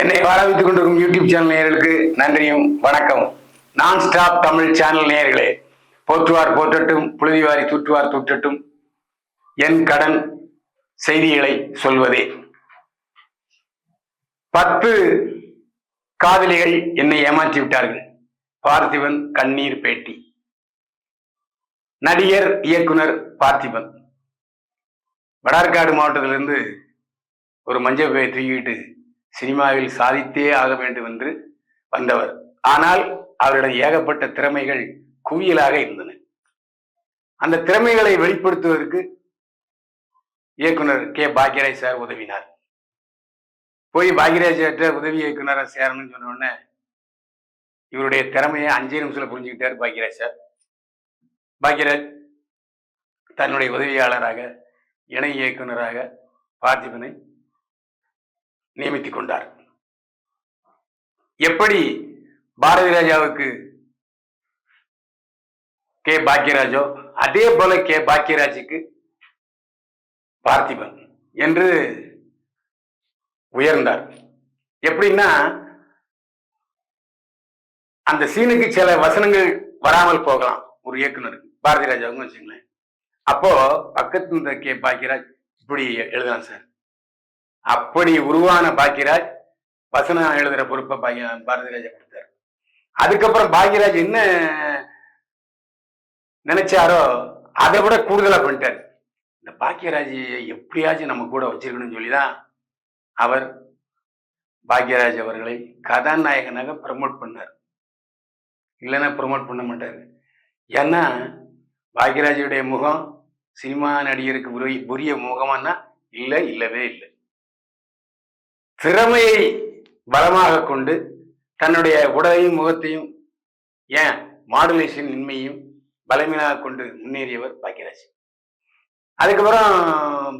என்னை வரவித்துக் கொண்டிருக்கும் YouTube channel நேயர்களுக்கு நன்றியும் வணக்கம். நான் ஸ்டாப் தமிழ் சேனல் நேயர்களே. போற்றுவார் போற்றட்டும் புழுதிவாரி தூற்றுவார் தூற்றட்டும் என் கடன் செய்திகளை சொல்வதே. பத்து காதலிகள் என்னை ஏமாற்றி விட்டார்கள். பார்த்திபன் கண்ணீர் பேட்டி. நடிகர் இயக்குனர் பார்த்திபன். வடார்காடு மாவட்டத்திலிருந்து ஒரு மஞ்சள் பையை தூக்கிட்டு சினிமாவில் சாதித்தே ஆக வேண்டும் என்று வந்தவர். ஆனால் அவரிடம் ஏகப்பட்ட திறமைகள் குவியலாக இருந்தன. அந்த திறமைகளை வெளிப்படுத்துவதற்கு இயக்குனர் கே. பாக்யராஜ் சார் உதவினார். போய் பாக்யராஜ் சார்ட்ட உதவி இயக்குனராக சேரணும்னு சொன்ன உடனே இவருடைய திறமையை அஞ்சே நிமிஷத்தில் புரிஞ்சுக்கிட்டார் பாக்யராஜ் சார். பாக்யராஜ் தன்னுடைய உதவியாளராக இணை இயக்குனராக பார்த்திபனை நியமித்துக் கொண்டார் எப்படி பாரதி ராஜாவுக்கு கே பாக்யராஜோ அதே போல கே பாக்யராஜுக்கு பார்த்திபன் என்று உயர்ந்தார். எப்படின்னா அந்த சீனுக்கு சில வசனங்கள் வராமல் போகலாம் ஒரு இயக்குனருக்கு பாரதி ராஜாவுக்கும் வச்சுங்களேன் அப்போ பக்கத்து இருந்த கே பாக்யராஜ் இப்படி எழுதலாம் சார். அப்படி உருவான பாக்யராஜ் வசனம் எழுதுற பொறுப்பை பாக்ய பாரதிராஜா கொடுத்தாரு. கொடுத்தார் அதுக்கப்புறம் பாக்யராஜ் என்ன நினைச்சாரோ அதை விட கூடுதலா பண்ணிட்டார். இந்த பாக்யராஜ் எப்படியாச்சும் நம்ம கூட வச்சிருக்கணும்னு சொல்லிதான் அவர் பாக்யராஜ் அவர்களை கதாநாயகனாக ப்ரமோட் பண்ணார். இல்லைன்னா ப்ரமோட் பண்ண மாட்டார். ஏன்னா பாக்யராஜுடைய முகம் சினிமா நடிகருக்கு உரிய உரிய முகமானா இல்லை இல்லவே இல்லை. திறமையை பலமாக கொண்டு தன்னுடைய உடலையும் முகத்தையும் ஏன் மாடுலேஷன் இன்மையும் பலமீனாக கொண்டு முன்னேறியவர் பாக்யராஜ். அதுக்கப்புறம்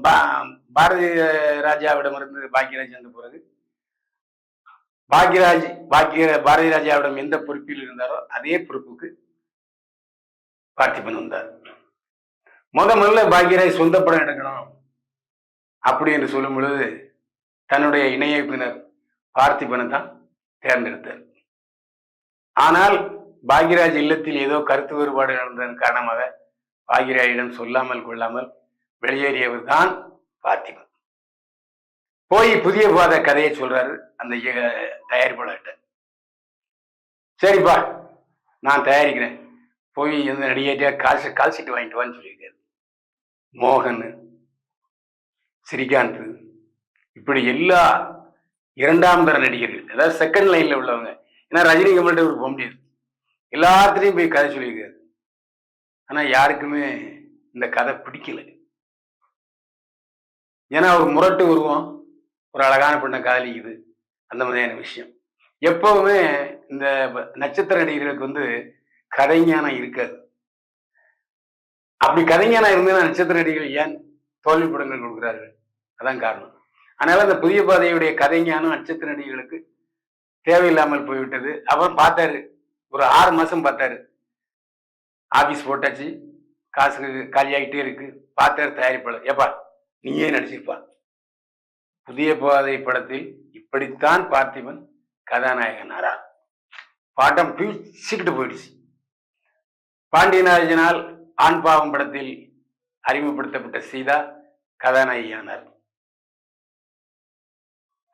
பா- பாரதி ராஜாவிடமிருந்து பாக்யராஜ் வந்த பிறகு பாக்யராஜ் பாக்கிய பாரதி ராஜாவிடம் எந்த பொறுப்பில் இருந்தாரோ அதே பொறுப்புக்கு பார்த்திபன் வந்தார். முத முதல்ல பாக்யராஜ் சொந்த படம் எடுக்கணும் அப்படி என்று சொல்லும் பொழுது தன்னுடைய இணையப்பினர் பார்த்திபனை தான் தேர்ந்தெடுத்தார். ஆனால் பாக்யராஜ் இல்லத்தில் ஏதோ கருத்து வேறுபாடு நடந்ததன் காரணமாக பாக்யராஜிடம் சொல்லாமல் கொள்ளாமல் வெளியேறியவர் தான் பார்த்திபன். போய் புதிய பாத கதையை சொல்றாரு அந்த தயாரிப்பாளர்கிட்ட. சரிப்பா நான் தயாரிக்கிறேன். போய் எந்த நடிகையா கால் கால்சீட்டு வாங்கிட்டு வான்னு சொல்லியிருக்காரு. மோகன் ஸ்ரீகாந்த் இப்படி எல்லா இரண்டாம் தர நடிகர்கள் அதாவது செகண்ட் லைன்ல உள்ளவங்க ஏன்னா ரஜினி கமல்கிட்ட ஒரு போக முடியாது. எல்லாத்துலேயும் போய் கதை சொல்லியிருக்காரு. ஆனா யாருக்குமே இந்த கதை பிடிக்கல. ஏன்னா ஒரு முரட்டு உருவம் ஒரு அழகான பெண்ணை காதலிக்குது. அந்த மாதிரியான விஷயம். எப்பவுமே இந்த நட்சத்திர நடிகர்களுக்கு வந்து கதைஞானம் இருக்காது. அப்படி கதைஞானம் இருந்ததுன்னா நட்சத்திர நடிகர்கள் ஏன் தோல்வி படங்கள் கொடுக்குறார்கள்? அதான் காரணம். அதனால அந்த புதிய பாதையுடைய கதைஞானம் நட்சத்திர நடிகர்களுக்கு தேவையில்லாமல் போய்விட்டது. அப்புறம் பார்த்தாரு. ஒரு ஆறு மாசம் பார்த்தாரு. ஆபீஸ் போட்டாச்சு. காசு காலியாகிட்டே இருக்கு. பார்த்தாரு தயாரிப்பாளர். ஏப்பா நீயே நடிச்சிருப்பா. புதிய பாதை படத்தில் இப்படித்தான் பார்த்திபன் கதாநாயகனாரா பாட்டம் பிச்சுக்கிட்டு போயிடுச்சு. பாண்டியனாரிஜனால் ஆண் பாவம் படத்தில் அறிமுகப்படுத்தப்பட்ட சீதா கதாநாயகியானார்.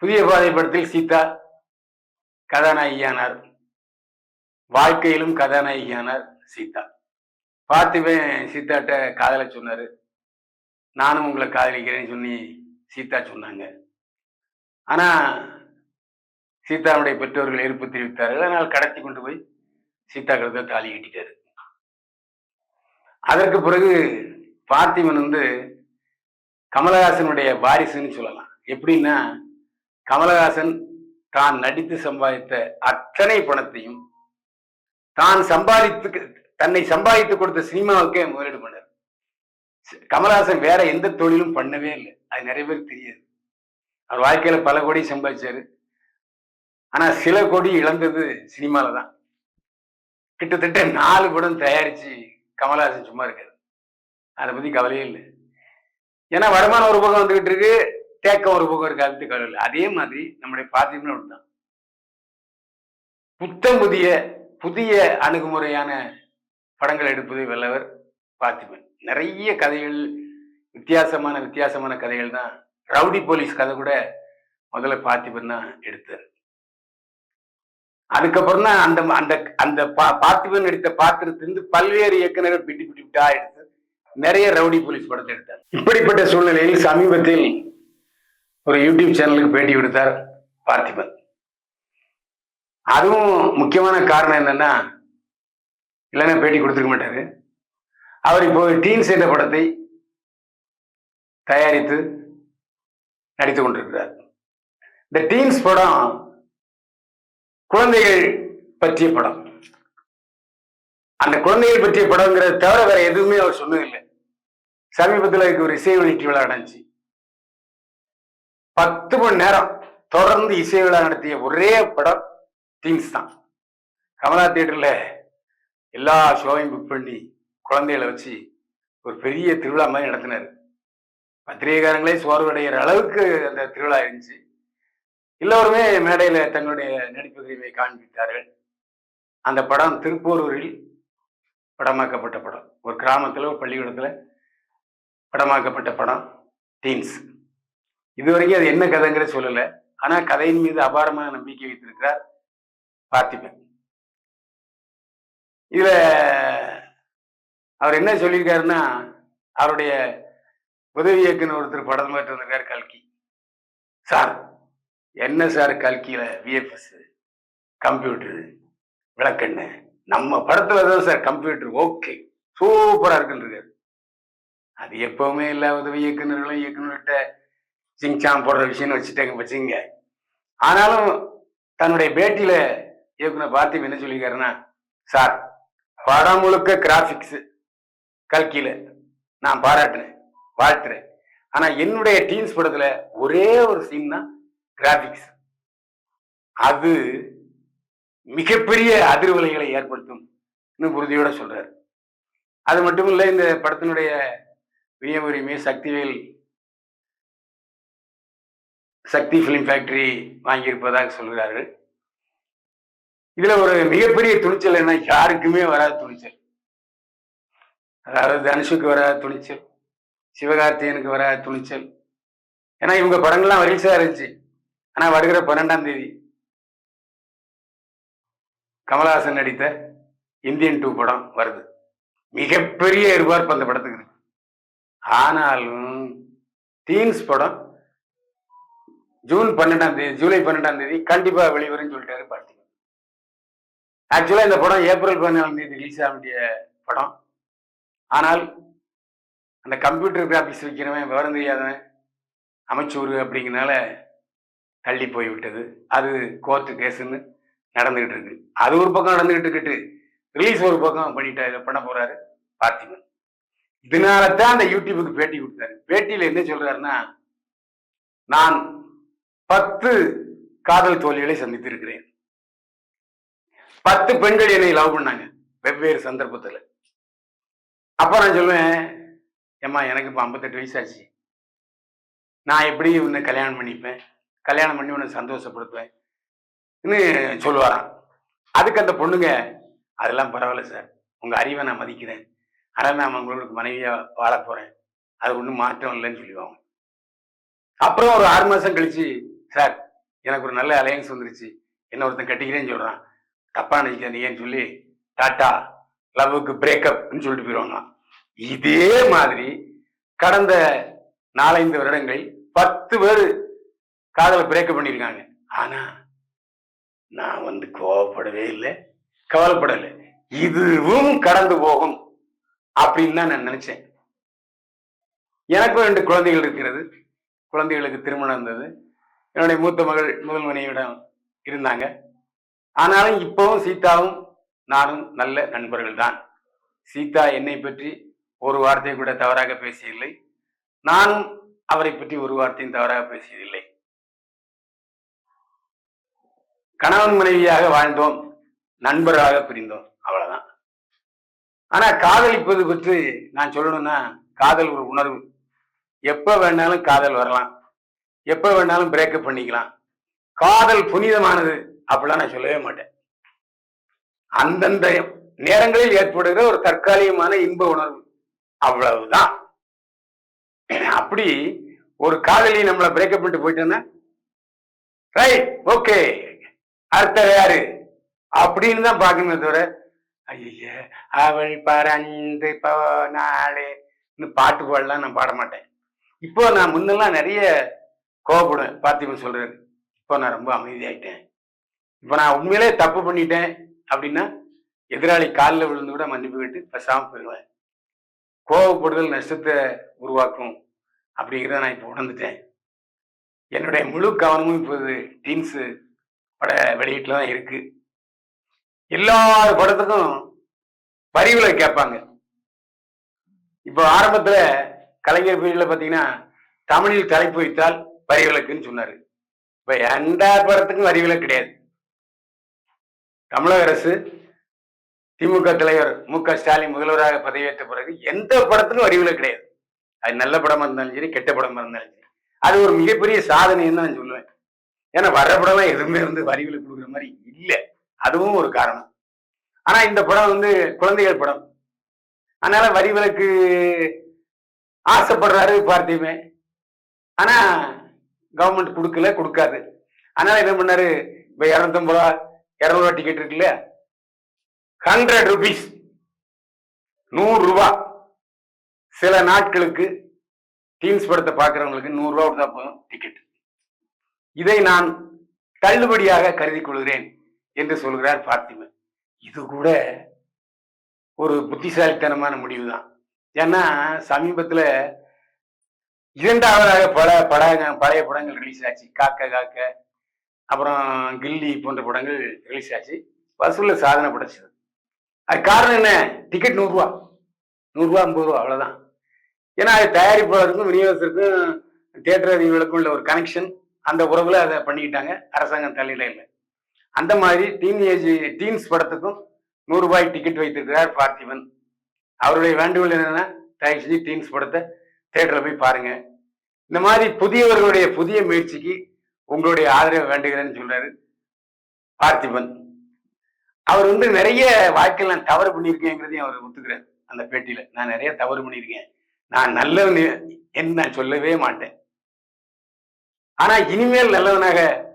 புதிய பாதை படத்தில் சீதா கதாநாயகியானார். வாழ்க்கையிலும் கதாநாயகியானார் சீதா. பார்த்திபன் சீதாட்ட காதலை சொன்னாரு. நானும் உங்களை காதலிக்கிறேன்னு சொல்லி சீதா சொன்னாங்க. ஆனா சீதாவுடைய பெற்றோர்கள் எதிர்ப்பு தெரிவித்தார்கள். அதனால் கடத்தி கொண்டு போய் சீதா கழுத்தை தாலி கட்டிட்டாரு. அதற்கு பிறகு பார்த்திபன் வந்து கமலஹாசனுடைய வாரிசுன்னு சொல்லலாம். எப்படின்னா கமலஹாசன் தான் நடித்து சம்பாதித்த அத்தனை பணத்தையும் தான் சம்பாதித்து தன்னை சம்பாதித்து கொடுத்த சினிமாவுக்கே முதலீடு பண்ணார். கமலஹாசன் வேற எந்த தொழிலும் பண்ணவே இல்லை. அது நிறைய பேருக்கு தெரியாது. அவர் வாழ்க்கையில பல கோடி சம்பாதிச்சாரு. ஆனா சில கோடி இழந்தது சினிமால தான். கிட்டத்தட்ட நாலு படம் தயாரிச்சு கமலஹாசன் சும்மா இருக்காரு. அதை பத்தி கவலையே இல்லை. ஏன்னா வருமானம் ஒரு பக்கம் வந்துகிட்டு இருக்கு. தேக்கம் ஒரு பக்கம் ஒரு கருத்து கடவுள் அதே மாதிரி நம்முடைய பார்த்திபன் ஒன்றுதான் புத்தம் புதிய புதிய அணுகுமுறையான படங்கள் எடுப்பது வல்லவர் பார்த்திபன் நிறைய கதைகள் வித்தியாசமான வித்தியாசமான கதைகள் தான். ரவுடி போலீஸ் கதை கூட முதல்ல பார்த்திபன் தான் எடுத்தார். அதுக்கப்புறம் தான் அந்த அந்த அந்த பா- பார்த்திபன் எடுத்த பாத்திரத்திலிருந்து பல்வேறு இயக்குநர்கள் பிட்டி பிடி பிட்டா எடுத்து நிறைய ரவுடி போலீஸ் படத்தை எடுத்தார். இப்படிப்பட்ட சூழ்நிலையில் சமீபத்தில் ஒரு யூடியூப் சேனலுக்கு பேட்டி கொடுத்தார் பார்த்திபன். அதுவும் முக்கியமான காரணம் என்னன்னா இல்லைன்னா பேட்டி கொடுத்துருக்க மாட்டாரு. அவர் இப்போ டீன்ஸ் செய்த படத்தை தயாரித்து நடித்து கொண்டிருக்கிறார். இந்த டீன்ஸ் படம் குழந்தைகள் பற்றிய படம். அந்த குழந்தைகள் பற்றிய படங்கிறத தவிர வேற எதுவுமே அவர் சொன்னதில்லை. சமீபத்தில் அதுக்கு ஒரு இசை வெளியீட்டு விழா நடந்துச்சு. பத்து மணி நேரம் தொடர்ந்து இசை விழா நடத்திய ஒரே படம் டீன்ஸ் தான். கமலா தியேட்டர்ல எல்லா ஷோவையும் புக் பண்ணி குழந்தைகளை வச்சு ஒரு பெரிய திருவிழா மாதிரி நடத்தினார். பத்திரிகைக்காரங்களே சோர்வடைகிற அளவுக்கு அந்த திருவிழா இருந்துச்சு. எல்லோருமே மேடையில் தங்களுடைய நடிப்பு திறமையை காண்பித்தார்கள். அந்த படம் திருப்பூரூரில் படமாக்கப்பட்ட படம். ஒரு கிராமத்தில் ஒரு பள்ளிக்கூடத்தில் படமாக்கப்பட்ட படம் டீன்ஸ் இதுவரைக்கும் அது என்ன கதைங்கிற சொல்லல. ஆனா கதையின் மீது அபாரமான நம்பிக்கை வைத்திருக்கிறார் பார்த்திபன். இதுல அவர் என்ன சொல்லியிருக்காருன்னா அவருடைய உதவி இயக்குனர் ஒருத்தர் படம் மாற்றி வந்திருக்காரு கல்கி. சார் என்ன சார் கல்கியில விஎஃப்எஸ் கம்ப்யூட்டர் விளக்கெண்ணு? நம்ம படத்துல தான் சார் கம்ப்யூட்டர் ஓகே சூப்பரா இருக்குன்றிருக்காரு அது எப்பவுமே எல்லா உதவி இயக்குநர்களும் இயக்குநர்கிட்ட சிங்சாம் போடுற விஷயம்னு வச்சுட்டாங்க வச்சுங்க. ஆனாலும் தன்னுடைய பேட்டியில இயக்குனர் பார்த்திபன் என்ன சொல்லியிருக்காருன்னா சார் படம் முழுக்க கிராபிக்ஸ் கல்கியில நான் பாராட்டுறேன் வாழ்த்துறேன். ஆனா என்னுடைய டீன்ஸ் படத்துல ஒரே ஒரு சீன் தான் கிராஃபிக்ஸ் அது மிகப்பெரிய அதிர்வலைகளை ஏற்படுத்தும் உறுதியோடு உறுதியோட சொல்றாரு. அது மட்டும் இல்லை இந்த படத்தினுடைய விநியோக உரிமை சக்திவேல் சக்தி ஃபிலிம் ஃபேக்டரி வாங்கியிருப்பதாக சொல்கிறார்கள். இதுல ஒரு மிகப்பெரிய துணிச்சல் என்ன? யாருக்குமே வராத துணிச்சல். அதாவது தனுஷுக்கு வராத துணிச்சல் சிவகார்த்திகனுக்கு வராத துணிச்சல். ஏன்னா இவங்க படங்கள்லாம் வரிசையா இருந்துச்சு. ஆனா வருகிற பன்னெண்டாம் தேதி கமலஹாசன் நடித்த இந்தியன் டூ படம் வருது. மிகப்பெரிய எதிர்பார்ப்பு அந்த படத்துக்கு ஆனாலும் தீன்ஸ் படம் ஜூன் பன்னெண்டாம் தேதி ஜூலை பன்னெண்டாம் தேதி கண்டிப்பா வெளிவரும் சொல்லிட்டாரு பார்த்திங்க ஆக்சுவலா இந்த படம் ஏப்ரல் பதினாலாம் தேதி ரிலீஸ் ஆக வேண்டிய படம். ஆனால் அந்த கம்ப்யூட்டர் கிராபிக்ஸ் வைக்கிறவன் விவரம் தெரியாதவன் அமைச்சூர் அப்படிங்கிறனால தள்ளி போய் விட்டது. அது கோர்ட்டு கேஸுன்னு நடந்துகிட்டு இருக்கு. அது ஒரு பக்கம் நடந்துகிட்டு இருக்கிட்டு. ரிலீஸ் ஒரு பக்கம் பண்ணிட்டாரு இதை பண்ண போறாரு பார்த்திபன் இதனால தான் அந்த யூடியூபுக்கு பேட்டி கொடுத்தாரு. பேட்டியில என்ன சொல்றாருன்னா நான் பத்து காதல் தோல்விகளை சந்தித்திருக்கிறேன். பத்து பெண்கள் என்னை லவ் பண்ணாங்க வெவ்வேறு சந்தர்ப்பத்தில். அப்ப நான் சொல்லுவேன் ஏம்மா எனக்கு இப்போ ஐம்பத்தெட்டு வயசாச்சு. நான் எப்படி உன்னை கல்யாணம் பண்ணிப்பேன்? கல்யாணம் பண்ணி உன்னை சந்தோஷப்படுத்துவேன்? சொல்லுவாராம். அதுக்கு அந்த பொண்ணுங்க அதெல்லாம் பரவாயில்ல சார். உங்கள் அறிவை நான் மதிக்கிறேன். ஆனால் நான் உங்களுக்கு மனைவியாக வாழ அது ஒன்றும் மாற்றம் இல்லைன்னு சொல்லுவாங்க அப்புறம் ஒரு ஆறு மாதம் கழிச்சு சார் எனக்கு ஒரு நல்ல அலையன்ஸ் வந்துருச்சு. என்ன ஒருத்தன் கட்டிக்கிறேன்னு சொல்கிறான் தப்பா நினைக்காதீங்கன்னு சொல்லி டாட்டா லவ்வுக்கு பிரேக்கப்னு சொல்லிட்டு போயிடுவாங்க. இதே மாதிரி கடந்த நாலஞ்சு வருடங்களில் பத்து பேர் காதலை பிரேக்கப் பண்ணியிருக்காங்க. ஆனா நான் வந்து கோவப்படவே இல்லை கவலைப்படலை. இதுவும் கடந்து போகும் அப்படின்னு தான் நான் நினைச்சேன். எனக்கும் ரெண்டு குழந்தைகள் இருக்கிறது. குழந்தைகளுக்கு திருமணம் இருந்தது என்னுடைய மூத்த மகள் முதல் மனைவியிடம் இருந்தாங்க. ஆனாலும் இப்போவும் சீதாவும் நானும் நல்ல நண்பர்கள் தான் சீதா என்னை பற்றி ஒரு வார்த்தை கூட தவறாக பேசியதில்லை. நானும் அவரை பற்றி ஒரு வார்த்தையும் தவறாக பேசியதில்லை. கணவன் மனைவியாக வாழ்ந்தோம். நண்பராக பிரிந்தோம். அவ்வளவுதான். ஆனா காதலிப்பது பற்றி நான் சொல்லணும்னா காதல் ஒரு உணர்வு. எப்ப வேணாலும் காதல் வரலாம். எப்போ வேணாலும் பிரேக்கப் பண்ணிக்கலாம். காதல் புனிதமானது அப்படிலாம் நான் சொல்லவே மாட்டேன். அந்தந்த நேரங்களில் ஏற்படுகிற ஒரு தற்காலிகமான இன்ப உணர்வு அவ்வளவுதான். அப்படி ஒரு காதலி நம்மளை பிரேக்கப் பண்ணிட்டு போயிட்டோன்னா ரைட் ஓகே அடுத்த யாரு? அப்படின்னு தான் பார்க்கணுமே தவிர ஐய அவள் பறந்து போனாளே. பாட்டு பாடலாம் நான் பாட மாட்டேன். இப்போ நான் முன்னெல்லாம் நிறைய கோவப்படுவேன் பார்த்திபன் சொல்றாரு இப்போ நான் ரொம்ப அமைதியாயிட்டேன். இப்போ நான் உண்மையிலே தப்பு பண்ணிட்டேன். அப்படின்னா எதிராளி காலில் விழுந்து கூட மன்னிப்பு கேட்டு பேசாம போயிடுவேன் கோவப்படுதல் நஷ்டத்தை உருவாக்கும் அப்படிங்கிறத நான் இப்போ உணர்ந்துட்டேன். என்னுடைய முழு கவனமும் இப்போது டீன்ஸு பட வெளியீட்டில் தான் இருக்கு. எல்லா படத்துக்கும் வரிவில் கேட்பாங்க. இப்போ ஆரம்பத்தில் கலைஞர் பீரியட்ல பார்த்தீங்கன்னா தமிழில் தலைப்பு வைத்தால் வரி விலக்குன்னு சொன்னாரு. இப்ப எந்த படத்துக்கும் வரி விலக்கு கிடையாது. தமிழக அரசு திமுக தலைவர் மு க ஸ்டாலின் முதல்வராக பதவியேற்ற பிறகு எந்த படத்துக்கும் வரி விலக்கு கிடையாது. அது நல்ல படமா இருந்தாலும் சரி கெட்ட படமா இருந்தாலும் சரி. அது ஒரு மிகப்பெரிய சாதனைன்னு தான் நான் சொல்லுவேன். ஏன்னா வர்ற படம்லாம் எதுவுமே வந்து வரி விலக்கு கொடுக்குற மாதிரி இல்லை. அதுவும் ஒரு காரணம். ஆனா இந்த படம் வந்து குழந்தைகள் படம். அதனால வரி விலக்கு ஆசைப்படுறாரு பார்த்திபன் ஆனா கவர்மெண்ட் கொடுக்கல கொடுக்காது. அதனால என்ன பண்ணாரு இப்ப இரநூத்தம்பது ரூபா இரநூறுவா டிக்கெட் இருக்குல்ல? ஹண்ட்ரட் ருபீஸ் நூறு ரூபா. சில நாட்களுக்கு டீன்ஸ் படத்தை பார்க்கறவங்களுக்கு நூறு ரூபா கொடுத்தா போதும் டிக்கெட் இதை நான் தள்ளுபடியாக கருதி கொள்கிறேன் என்று சொல்கிறார் பார்த்திபன். இது கூட ஒரு புத்திசாலித்தனமான முடிவு தான் ஏன்னா சமீபத்தில் இரண்டாவதாக பல பட பழைய படங்கள் ரிலீஸ் ஆச்சு. காக்க காக்க. அப்புறம் கில்லி போன்ற படங்கள் ரிலீஸ் ஆச்சு. வசூலில் சாதனை படைச்சது. அது காரணம் என்ன? டிக்கெட் நூறுரூவா. நூறுரூவா ஐம்பது ரூபா அவ்வளோதான் ஏன்னா அது தயாரிப்பாளருக்கும் விநியோகத்திற்கும் தேட்டர் அறிவுகளுக்கும் உள்ள ஒரு கனெக்ஷன் அந்த உறவில் அதை பண்ணிக்கிட்டாங்க. அரசாங்கம் தலையில இல்லை. அந்த மாதிரி டீன் ஏஜ் டீன்ஸ் படத்துக்கும் நூறுரூபாய் டிக்கெட் வைத்திருக்கிறார் பார்த்திபன். அவருடைய வேண்டுகோள் என்னென்னா தயவு செஞ்சு டீன்ஸ் படத்தை தேட்டரில் போய் பாருங்க. இந்த மாதிரி புதியவர்களுடைய புதிய முயற்சிக்கு உங்களுடைய ஆதரவை வேண்டுகிறேன்னு சொல்றாரு பார்த்திபன். அவர் வந்து நிறைய வாழ்க்கையில் நான் தவறு பண்ணியிருக்கேங்கிறதையும் அவர் ஒத்துக்கிறார். அந்த பேட்டியில. நான் நிறைய தவறு பண்ணியிருக்கேன். நான் நல்லவன் என்று நான் சொல்லவே மாட்டேன். ஆனா இனிமேல் நல்லவனாக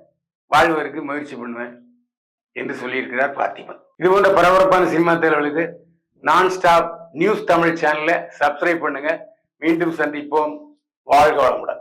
வாழ்வதற்கு முயற்சி பண்ணுவேன் என்று சொல்லியிருக்கிறார் பார்த்திபன். இது போன்ற பரபரப்பான சினிமா தேர்வுகளுக்கு நான் ஸ்டாப் நியூஸ் தமிழ் சேனலை சப்ஸ்கிரைப் பண்ணுங்க. மீண்டும் சந்திப்போம். வாழ்க வளமுடன்.